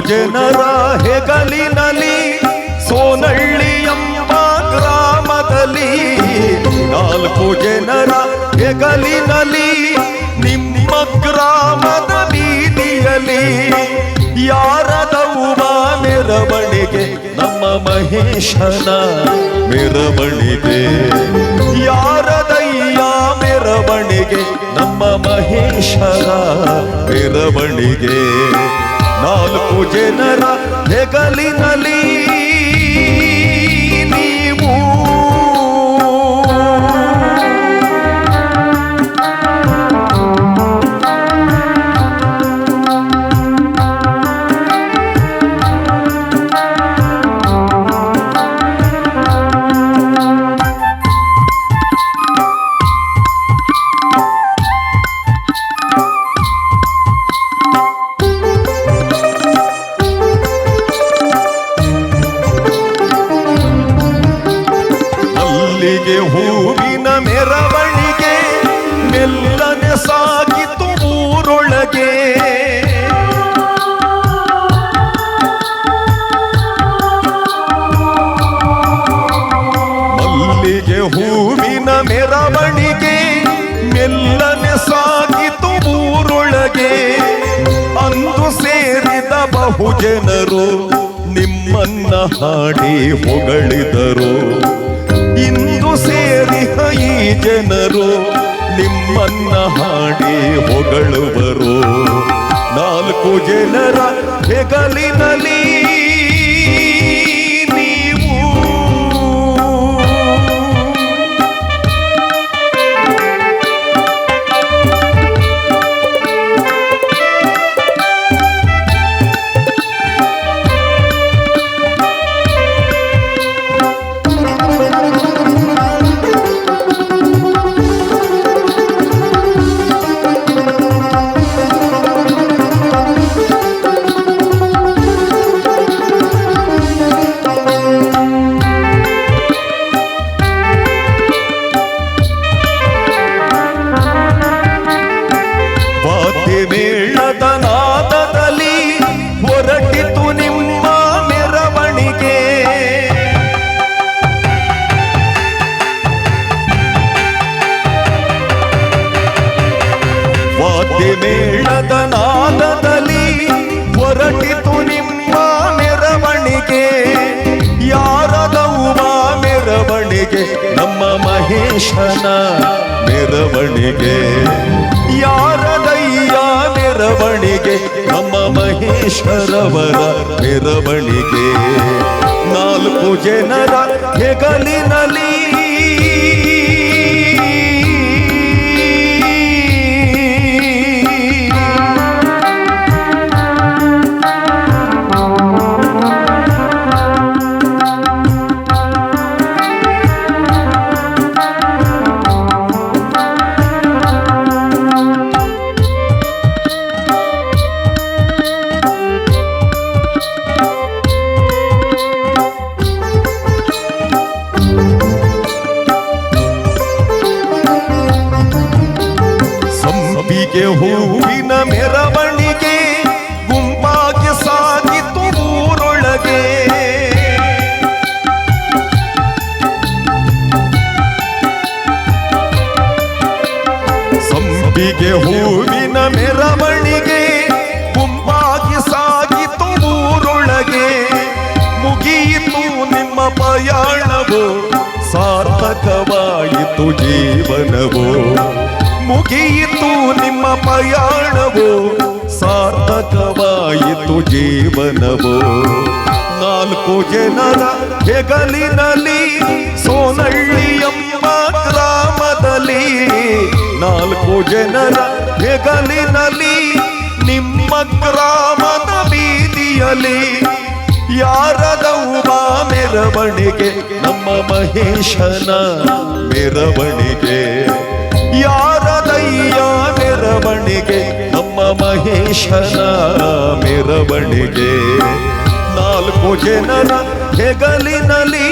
ಜನರ ಹೆಗಲಿನಲಿ ಸೋನಳ್ಳಿ ಎಂಬ ಗ್ರಾಮದಲ್ಲಿ. ನಾಲ್ಕು ಜನರ ಹೆಗಲಿನಲಿ ನಿಮ್ಮ ಗ್ರಾಮದ ಬೀದಿಯಲ್ಲಿ. ಯಾರದವು ಮೆರವಣಿಗೆ? ನಮ್ಮ ಮಹೇಶನ ಮೆರವಣಿಗೆ. ಯಾರದಯ್ಯ ಮೆರವಣಿಗೆ? ನಮ್ಮ ಮಹೇಶನ ಮೆರವಣಿಗೆ. ನಾಲ್ಕು ಜನರ ಹೆಗಲಿನಲ್ಲಿ ಮೆಲ್ಲನೆ ಸಾಗಿತು ಊರೊಳಗೆ. ಮಲ್ಲಿಗೆ ಹೂವಿನ ಮೆರವಣಿಗೆ ಮೆಲ್ಲನೆ ಸಾಗಿತು ಊರೊಳಗೆ. ಅಂದು ಸೇರಿದ ಬಹು ಜನರು ನಿಮ್ಮನ್ನ ಹಾಡಿ ಹೊಗಳಿದರು. ಇಂದು ಸೇರಿಹ ಈ ಜನರು ನಿಮ್ಮನ್ನ ಹಾಡಿ ಹೊಗಳುವರು. ನಾಲ್ಕು ಜನರ ಹೆಗಲಿನಲ್ಲಿ ಮೆರವಣಿಗೆ ನಮ್ಮ ಮಹೇಶನ ಮೆರವಣಿಗೆ. ಯಾರದಯ್ಯ ಮೆರವಣಿಗೆ ನಮ್ಮ ಮಹೇಶ್ವರವರ ಮೆರವಣಿಗೆ. ನಾಲ್ಕು ಜನರ ಹೆಗಲಿನಲ್ಲಿ ಸಂಪಿಗೆ ಹೂವಿನ ಮೆರವಣಿಗೆ, ಗುಂಪಾಗಿ ಸಾಗಿತು ಊರೊಳಗೆ. ಸಂಪಿಗೆ, ಹೂವಿನ ಮೆರವಣಿಗೆ, ಗುಂಪಾಗಿ ಸಾಗಿತು ಊರೊಳಗೆ. ಮುಗಿಯಿತು ನಿಮ್ಮ ಪಯಾಣವೋ, ಸಾರ್ಥಕವಾಯಿತು ಜೀವನವು. ಮುಗಿಯಿತು ನಿಮ್ಮ ಪ್ರಯಾಣವೋ? ಸಾರ್ಥಕವಾಯಿತು ಜೀವನವೋ? ನಾಲ್ಕು ಜನರ ಹೆಗಲಿನಲ್ಲಿ ಸೋನಳ್ಳಿಯಮ್ಮ ಗ್ರಾಮದಲ್ಲಿ ನಾಲ್ಕು ಜನರ ಹೆಗಲಿನಲ್ಲಿ ನಿಮ್ಮ ಗ್ರಾಮದ ಬೀದಿಯಲ್ಲಿ ಯಾರದವ್ವ ಮೆರವಣಿಗೆ? ನಮ್ಮ ಮಹೇಶನ ಮೆರವಣಿಗೆ. ಮಹೇಶನ ಮೆರವಣಿಗೆ. ನಾಲ್ಕು ಜನರ ಹೆಗಲಿನಲ್ಲಿ